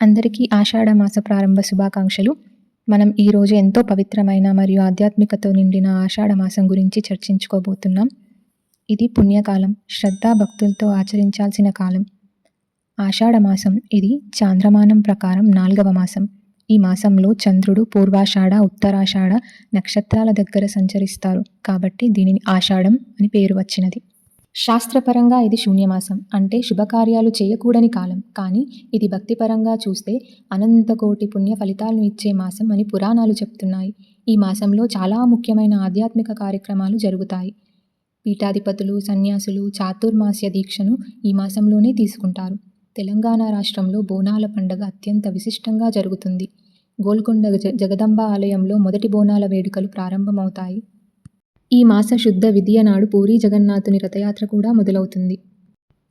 అందరికీ ఆషాఢ మాస ప్రారంభ శుభాకాంక్షలు. మనం ఈరోజు ఎంతో పవిత్రమైన మరియు ఆధ్యాత్మికతో నిండిన ఆషాఢ మాసం గురించి చర్చించుకోబోతున్నాం. ఇది పుణ్యకాలం శ్రద్ధ భక్తులతో ఆచరించాల్సిన కాలం. ఆషాఢ మాసం ఇది చాంద్రమానం ప్రకారం నాలుగవ మాసం. ఈ మాసంలో చంద్రుడు పూర్వాషాఢ ఉత్తరాషాఢ నక్షత్రాల దగ్గర సంచరిస్తారు. కాబట్టి దీనిని ఆషాఢం అని పేరు వచ్చినది. శాస్త్రపరంగా ఇది శూన్యమాసం. అంటే శుభకార్యాలు చేయకూడని కాలం. కానీ ఇది భక్తిపరంగా చూస్తే అనంతకోటి పుణ్య ఫలితాలను ఇచ్చే మాసం అని పురాణాలు చెప్తున్నాయి. ఈ మాసంలో చాలా ముఖ్యమైన ఆధ్యాత్మిక కార్యక్రమాలు జరుగుతాయి. పీఠాధిపతులు సన్యాసులు చాతుర్మాస్య దీక్షను ఈ మాసంలోనే తీసుకుంటారు. తెలంగాణ రాష్ట్రంలో బోనాల పండుగ అత్యంత విశిష్టంగా జరుగుతుంది. గోల్కొండ జగదంబ ఆలయంలో మొదటి బోనాల వేడుకలు ప్రారంభమవుతాయి. ఈ మాస శుద్ధ విద్య నాడు పూరీ జగన్నాథుని రథయాత్ర కూడా మొదలవుతుంది.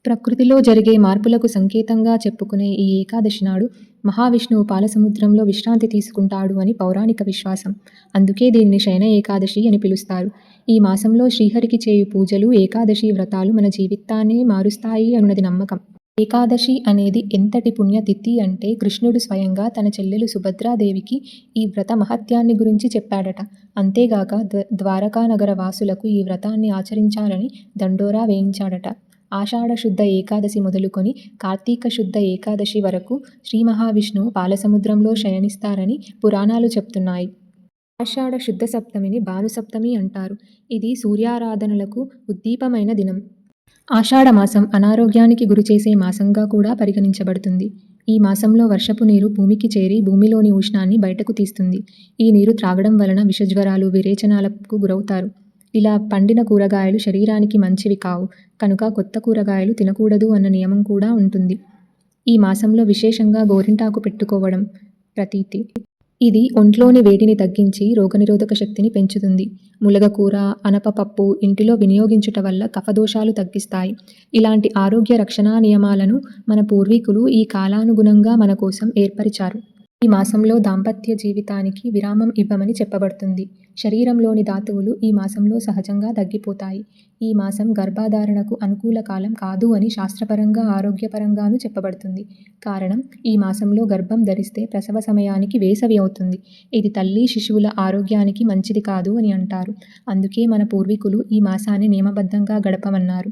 ప్రకృతిలో జరిగే మార్పులకు సంకేతంగా చెప్పుకునే ఈ ఏకాదశి నాడు మహావిష్ణువు పాలసముద్రంలో విశ్రాంతి తీసుకుంటాడు అని పౌరాణిక విశ్వాసం. అందుకే దీన్ని శయన ఏకాదశి అని పిలుస్తారు. ఈ మాసంలో శ్రీహరికి చేయు పూజలు ఏకాదశి వ్రతాలు మన జీవితాన్నే మారుస్తాయి అన్నది నమ్మకం. ఏకాదశి అనేది ఎంతటి పుణ్యతిథి అంటే కృష్ణుడు స్వయంగా తన చెల్లెలు సుభద్రాదేవికి ఈ వ్రత మహత్యాన్ని గురించి చెప్పాడట. అంతేగాక ద్వారకా నగర వాసులకు ఈ వ్రతాన్ని ఆచరించాలని దండోరా వేయించాడట. ఆషాఢ శుద్ధ ఏకాదశి మొదలుకొని కార్తీక శుద్ధ ఏకాదశి వరకు శ్రీ మహావిష్ణువు పాలసముద్రంలో శయనిస్తారని పురాణాలు చెప్తున్నాయి. ఆషాఢ శుద్ధ సప్తమిని భానుసప్తమి అంటారు. ఇది సూర్యారాధనలకు ఉద్దీపమైన దినం. ఆషాఢమాసం అనారోగ్యానికి గురిచేసే మాసంగా కూడా పరిగణించబడుతుంది. ఈ మాసంలో వర్షపు నీరు భూమికి చేరి భూమిలోని ఉష్ణాన్ని బయటకు తీస్తుంది. ఈ నీరు త్రాగడం వలన విషజ్వరాలు విరేచనాలకు గురవుతారు. ఇలా పండిన కూరగాయలు శరీరానికి మంచివి కావు. కనుక కొత్త కూరగాయలు తినకూడదు అన్న నియమం కూడా ఉంటుంది. ఈ మాసంలో విశేషంగా గోరింటాకు పెట్టుకోవడం ప్రతీతి. ఇది ఒంట్లోని వేడిని తగ్గించి రోగనిరోధక శక్తిని పెంచుతుంది. ములగకూర అనపపప్పు ఇంటిలో వినియోగించుట వల్ల కఫదోషాలు తగ్గిస్తాయి. ఇలాంటి ఆరోగ్య రక్షణా నియమాలను మన పూర్వీకులు ఈ కాలానుగుణంగా మన కోసం ఏర్పరిచారు. ఈ మాసంలో దాంపత్య జీవితానికి విరామం ఇవ్వమని చెప్పబడుతుంది. శరీరంలోని ధాతువులు ఈ మాసంలో సహజంగా తగ్గిపోతాయి. ఈ మాసం గర్భధారణకు అనుకూల కాలం కాదు అని శాస్త్రపరంగా ఆరోగ్యపరంగానూ చెప్పబడుతుంది. కారణం ఈ మాసంలో గర్భం ధరిస్తే ప్రసవ సమయానికి వేసవి అవుతుంది. ఇది తల్లి శిశువుల ఆరోగ్యానికి మంచిది కాదు అని అంటారు. అందుకే మన పూర్వీకులు ఈ మాసాన్ని నియమబద్ధంగా గడపమన్నారు.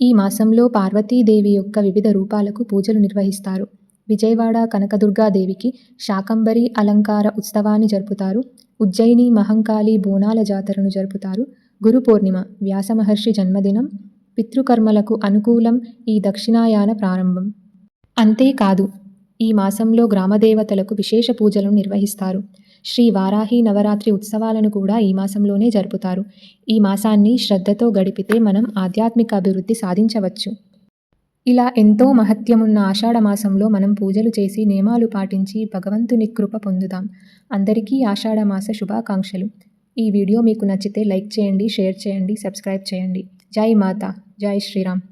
ఈ మాసంలో పార్వతీదేవి యొక్క వివిధ రూపాలకు పూజలు నిర్వహిస్తారు. విజయవాడ కనకదుర్గాదేవికి శాకంబరి అలంకార ఉత్సవాన్ని జరుపుతారు. ఉజ్జయిని మహంకాళి బోనాల జాతరను జరుపుతారు. గురు పూర్ణిమ వ్యాసమహర్షి జన్మదినం పితృకర్మలకు అనుకూలం ఈ దక్షిణాయాన ప్రారంభం. అంతేకాదు ఈ మాసంలో గ్రామదేవతలకు విశేష పూజలను నిర్వహిస్తారు. శ్రీ వారాహి నవరాత్రి ఉత్సవాలను కూడా ఈ మాసంలోనే జరుపుతారు. ఈ మాసాన్ని శ్రద్ధతో గడిపితే మనం ఆధ్యాత్మిక అభివృద్ధి సాధించవచ్చు. ఇలా ఎంతో మహత్యమున్న ఆషాఢమాసంలో మనం పూజలు చేసి నియమాలు పాటించి భగవంతుని కృప పొందుదాం. అందరికీ ఆషాఢమాస శుభాకాంక్షలు. ఈ వీడియో మీకు నచ్చితే లైక్ చేయండి షేర్ చేయండి సబ్స్క్రైబ్ చేయండి. జై మాత జై శ్రీరామ్.